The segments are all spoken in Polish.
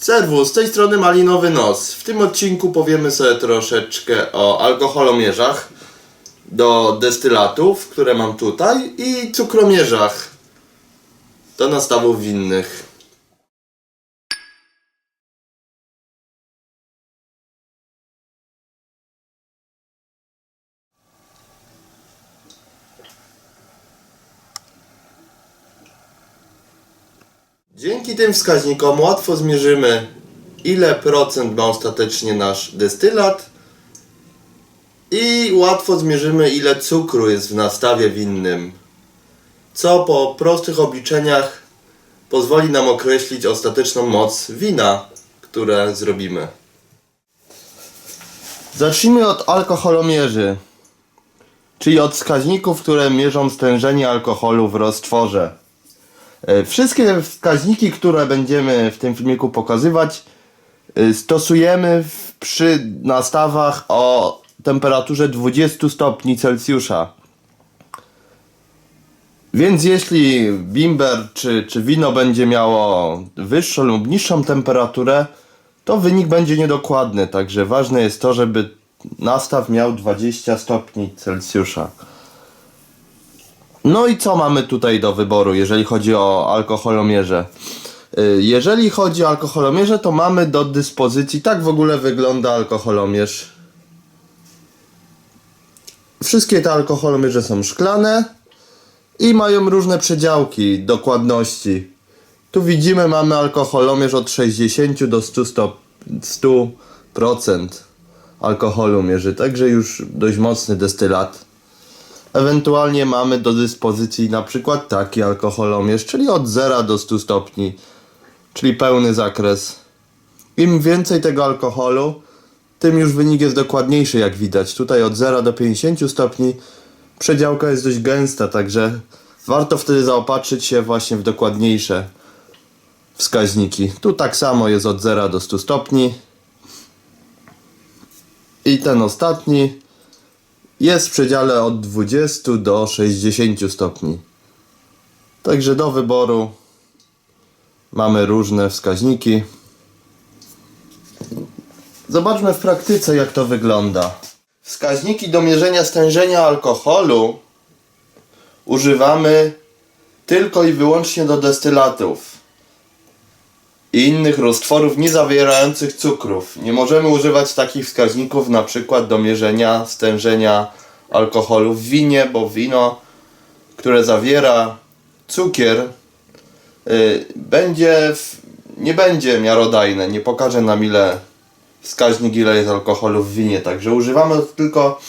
Serwus, z tej strony Malinowy Nos. W tym odcinku powiemy sobie troszeczkę o alkoholomierzach do destylatów, które mam tutaj i cukromierzach do nastawów winnych. Dzięki tym wskaźnikom łatwo zmierzymy, ile procent ma ostatecznie nasz destylat i łatwo zmierzymy, ile cukru jest w nastawie winnym, co po prostych obliczeniach pozwoli nam określić ostateczną moc wina, które zrobimy. Zacznijmy od alkoholomierzy, czyli od wskaźników, które mierzą stężenie alkoholu w roztworze. E, Wszystkie wskaźniki, które będziemy w tym filmiku pokazywać, y, stosujemy przy nastawach o temperaturze 20 stopni Celsjusza. Więc jeśli bimber czy, czy wino będzie miało wyższą lub niższą temperaturę, to wynik będzie niedokładny. Także ważne jest to, żeby nastaw miał 20 stopni Celsjusza. No i co mamy tutaj do wyboru, jeżeli chodzi o alkoholomierze? Y, Jeżeli chodzi o alkoholomierze, to mamy do dyspozycji, tak w ogóle wygląda alkoholomierz. Wszystkie te alkoholomierze są szklane i mają różne przedziałki dokładności. Tu widzimy, mamy alkoholomierz od 60 do 100, stop, 100% alkoholu mierzy, także już dość mocny destylat. Ewentualnie mamy do dyspozycji na przykład taki alkoholomierz, czyli od 0 do 100 stopni, czyli pełny zakres. Im więcej tego alkoholu, tym już wynik jest dokładniejszy, jak widać. Tutaj od 0 do 50 stopni przedziałka jest dość gęsta, także warto wtedy zaopatrzyć się właśnie w dokładniejsze wskaźniki. Tu tak samo jest od 0 do 100 stopni. I ten ostatni jest w przedziale od 20 do 60 stopni. Także do wyboru mamy różne wskaźniki. Zobaczmy w praktyce jak to wygląda. Wskaźniki do mierzenia stężenia alkoholu używamy tylko i wyłącznie do destylatów i innych roztworów nie zawierających cukrów. Nie możemy używać takich wskaźników na przykład do mierzenia stężenia alkoholu w winie, bo wino, które zawiera cukier, y, będzie w, nie będzie miarodajne, nie pokaże nam ile wskaźnik ile jest alkoholu w winie, także używamy tylko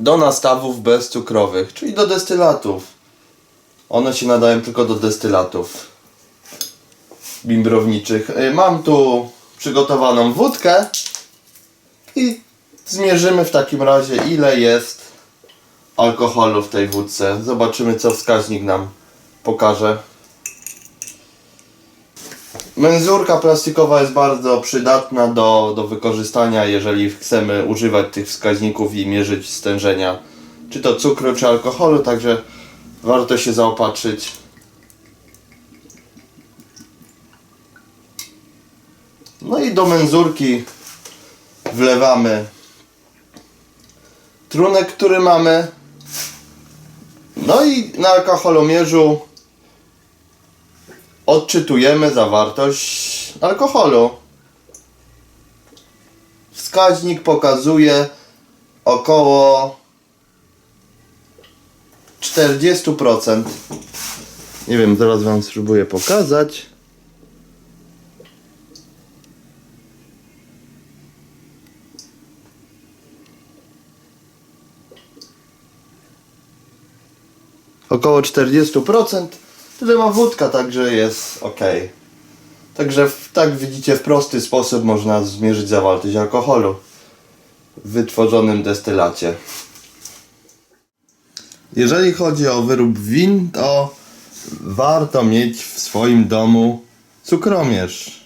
do nastawów bezcukrowych, czyli do destylatów. One się nadają tylko do destylatów bimbrowniczych. Y, Mam tu przygotowaną wódkę i zmierzymy w takim razie ile jest alkoholu w tej wódce. Zobaczymy co wskaźnik nam pokaże. Menzurka plastikowa jest bardzo przydatna do, do wykorzystania, jeżeli chcemy używać tych wskaźników i mierzyć stężenia czy to cukru, czy alkoholu, także warto się zaopatrzyć No i do menzurki wlewamy trunek, który mamy. No i na alkoholomierzu odczytujemy zawartość alkoholu. Wskaźnik pokazuje około 40%. Nie wiem, zaraz Wam spróbuję pokazać. Około 40%. Tutaj ma wódka, także jest ok. Także w, tak widzicie, w prosty sposób można zmierzyć zawartość alkoholu w wytworzonym destylacie. Jeżeli chodzi o wyrób win, to warto mieć w swoim domu cukromierz,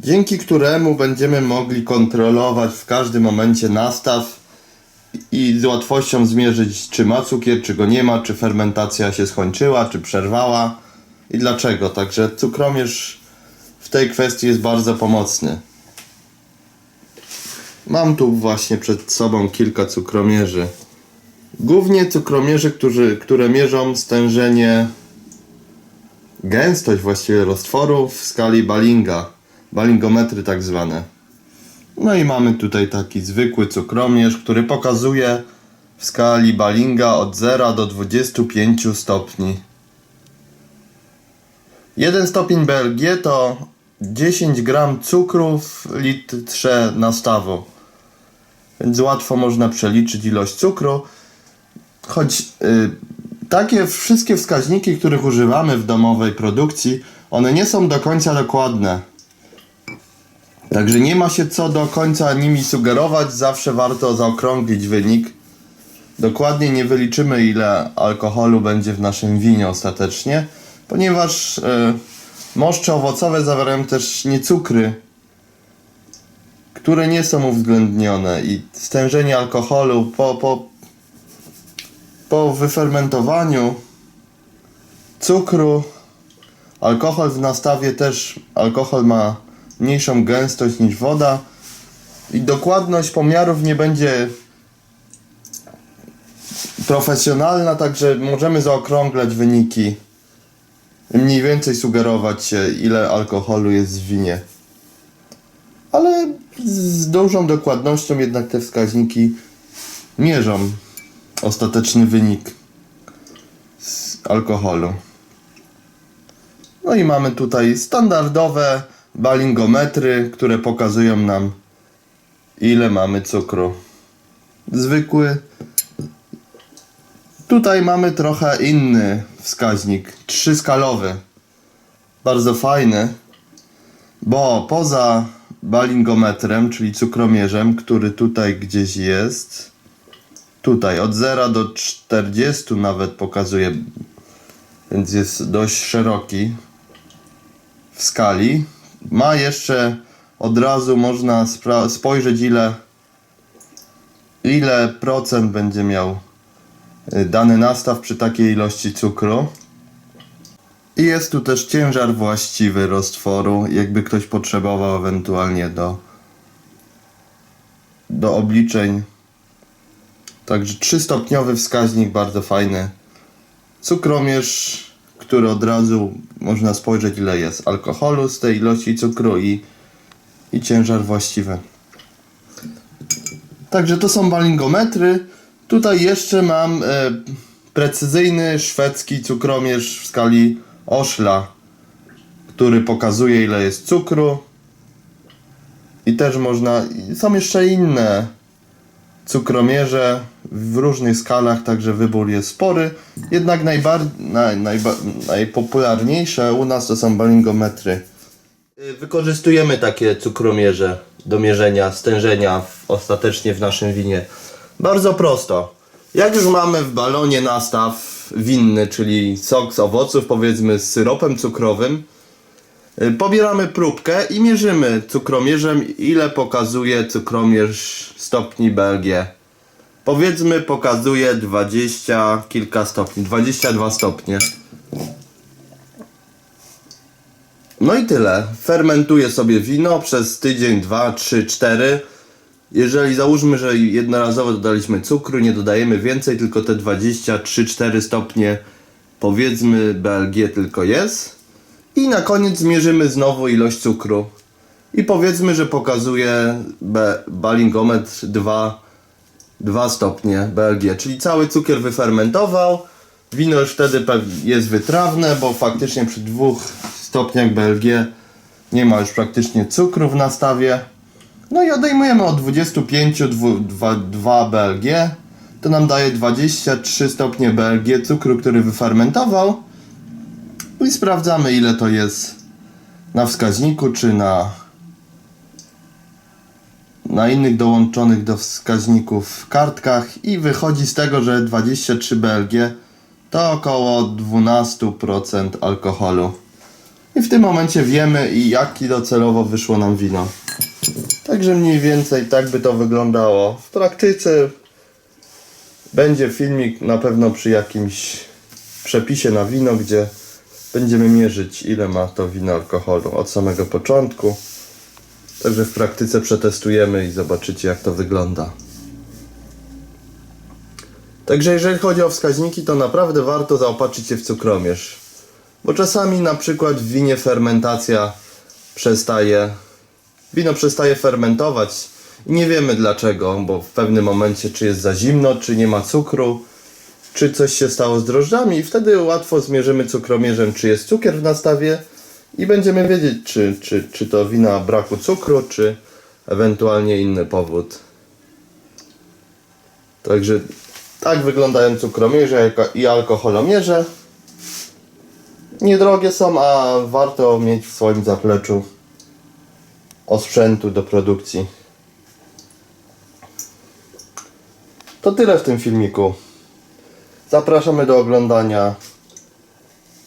dzięki któremu będziemy mogli kontrolować w każdym momencie nastaw i z łatwością zmierzyć, czy ma cukier, czy go nie ma, czy fermentacja się skończyła, czy przerwała i dlaczego. Także cukromierz w tej kwestii jest bardzo pomocny. Mam tu właśnie przed sobą kilka cukromierzy. Głównie cukromierzy, którzy, które mierzą stężenie, gęstość właściwie roztworu w skali Balinga. Balingometry tak zwane. No i mamy tutaj taki zwykły cukromierz, który pokazuje w skali Balinga od 0 do 25 stopni. 1 stopień BLG to 10 gram cukru w litrze nastawu. Więc łatwo można przeliczyć ilość cukru. Choć y, takie wszystkie wskaźniki, których używamy w domowej produkcji, one nie są do końca dokładne. Także nie ma się co do końca nimi sugerować, zawsze warto zaokrąglić wynik. Dokładnie nie wyliczymy ile alkoholu będzie w naszym winie ostatecznie, ponieważ y, moszcze owocowe zawierają też niecukry, które nie są uwzględnione i stężenie alkoholu po, po, po wyfermentowaniu cukru, alkohol w nastawie też, alkohol ma mniejszą gęstość niż woda i dokładność pomiarów nie będzie profesjonalna, także możemy zaokrąglać wyniki mniej więcej sugerować się ile alkoholu jest w winie. Ale z dużą dokładnością jednak te wskaźniki mierzą ostateczny wynik z alkoholu. No i mamy tutaj standardowe balingometry, które pokazują nam ile mamy cukru. Zwykły. Tutaj mamy trochę inny wskaźnik, trzyskalowy. Bardzo fajny, bo poza balingometrem, czyli cukromierzem, który tutaj gdzieś jest, tutaj od 0 do 40 nawet pokazuje, więc jest dość szeroki w skali. Ma jeszcze od razu można spojrzeć ile ile procent będzie miał y, dany nastaw przy takiej ilości cukru. I jest tu też ciężar właściwy roztworu, jakby ktoś potrzebował ewentualnie do do obliczeń. Także trzystopniowy wskaźnik, bardzo fajny. Cukromierz, który od razu można spojrzeć ile jest alkoholu z tej ilości cukru i, i ciężar właściwy. Także to są balingometry. Tutaj jeszcze mam e, precyzyjny szwedzki cukromierz w skali Oszla, który pokazuje ile jest cukru. I też można. Są jeszcze inne cukromierze w różnych skalach, także wybór jest spory. Jednak najbar- naj, najba- najpopularniejsze u nas to są balingometry. Y, Wykorzystujemy takie cukromierze do mierzenia stężenia w, ostatecznie w naszym winie. Bardzo prosto. Jak już mamy w balonie nastaw winny, czyli sok z owoców, powiedzmy z syropem cukrowym, pobieramy próbkę i mierzymy cukromierzem, ile pokazuje cukromierz stopni BLG. Powiedzmy pokazuje 20 kilka stopni, 22 stopnie. No i tyle. Fermentuję sobie wino przez tydzień, dwa, trzy, cztery. Jeżeli załóżmy, że jednorazowo dodaliśmy cukru, nie dodajemy więcej, tylko te 23-4 stopnie powiedzmy BLG tylko jest. I na koniec zmierzymy znowu ilość cukru. I powiedzmy, że pokazuje balingometr 2, 2 stopnie BLG, czyli cały cukier wyfermentował. Wino już wtedy jest wytrawne, bo faktycznie przy dwóch stopniach BLG nie ma już praktycznie cukru w nastawie. No i odejmujemy od 25 dwu- dwa- 2 BLG. To nam daje 23 stopnie BLG cukru, który wyfermentował. No I sprawdzamy ile to jest na wskaźniku, czy na na innych dołączonych do wskaźników kartkach i wychodzi z tego, że 23 BLG to około 12% alkoholu. I w tym momencie wiemy jaki docelowo wyszło nam wino. Także mniej więcej tak by to wyglądało. W praktyce będzie filmik na pewno przy jakimś przepisie na wino, gdzie będziemy mierzyć ile ma to wino alkoholu od samego początku. Także w praktyce przetestujemy i zobaczycie jak to wygląda. Także jeżeli chodzi o wskaźniki, to naprawdę warto zaopatrzyć się w cukromierz. Bo czasami na przykład w winie fermentacja przestaje, wino przestaje fermentować i nie wiemy dlaczego, bo w pewnym momencie czy jest za zimno, czy nie ma cukru, czy coś się stało z drożdżami i wtedy łatwo zmierzymy cukromierzem, czy jest cukier w nastawie i będziemy wiedzieć, czy, czy, czy to wina braku cukru, czy ewentualnie inny powód. Także tak wyglądają cukromierze i alkoholomierze. Niedrogie są, a warto mieć w swoim zapleczu osprzętu do produkcji. To tyle w tym filmiku. Zapraszamy do oglądania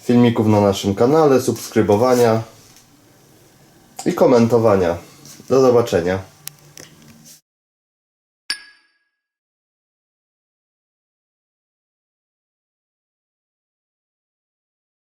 filmików na naszym kanale, subskrybowania i komentowania. Do zobaczenia.